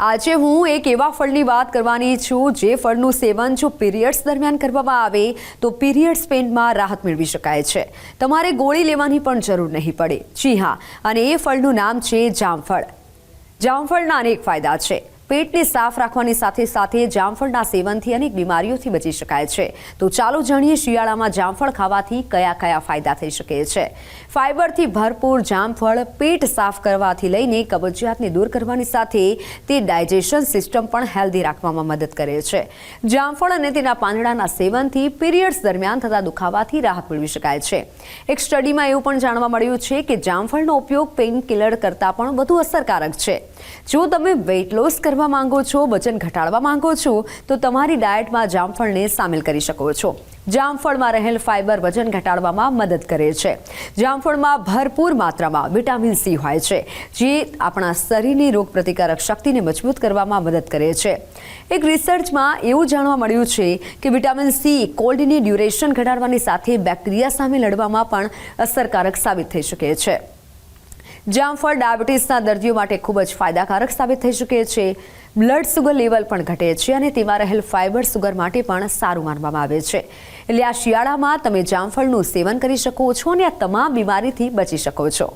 આજે હું એક એવા ફળની વાત કરવાની છું જે ફળનું સેવન જો પીરિયડ્સ દરમિયાન કરવામાં આવે, તો પીરિયડ્સ પેઇનમાં રાહત મેળવી શકાય છે. તમારે ગોળી લેવાની પણ જરૂર નહીં પડે. જી હા, અને એ ફળનું નામ છે જામફળ. જામફળના અનેક ફાયદા છે. પેટને સાફ રાખવાની સાથે સાથે જામફળના સેવનથી અનેક બીમારીઓથી બચી શકાય છે. તો ચાલો જાણીએ શિયાળામાં જામફળ ખાવાથી કયા કયા ફાયદા થઈ શકે છે. ફાઇબરથી ભરપૂર જામફળ પેટ સાફ કરવાથી લઈને કબજિયાતને દૂર કરવાની સાથે તે ડાયજેશન સિસ્ટમ પણ હેલ્ધી રાખવામાં મદદ કરે છે. જામફળ અને તેના પાંદડાના સેવનથી પીરિયડ્સ દરમિયાન થતા દુખાવાથી રાહત મેળવી શકાય છે. એક સ્ટડીમાં એવું પણ જાણવા મળ્યું છે કે જામફળનો ઉપયોગ પેઇન કિલર કરતાં પણ વધુ અસરકારક છે. જો તમે વેઇટ લોસ કરવા માંગો છો, વજન ઘટાડવા માંગો છો, તો તમારી ડાયટમાં જામફળને સામેલ કરી શકો છો. જામફળમાં રહેલ ફાઇબર વજન ઘટાડવામાં મદદ કરે છે. જામફળમાં ભરપૂર માત્રામાં વિટામિન સી હોય છે, જે આપણા શરીરની રોગપ્રતિકારક શક્તિને મજબૂત કરવામાં મદદ કરે છે. એક રિસર્ચમાં એવું જાણવા મળ્યું છે કે વિટામિન સી કોલ્ડની ડ્યુરેશન ઘટાડવાની સાથે બેક્ટેરિયા સામે લડવામાં પણ અસરકારક સાબિત થઈ શકે છે. જામફળ ડાયાબિટીસના દર્દીઓ માટે ખૂબ જ ફાયદાકારક સાબિત થઈ શકે છે. બ્લડ સુગર લેવલ પણ ઘટે છે અને તેમાં રહેલ ફાઇબર સુગર માટે પણ સારું માનવામાં આવે છે. એટલે આ શિયાળામાં તમે જામફળનું સેવન કરી શકો છો અને આ તમામ બીમારીથી બચી શકો છો.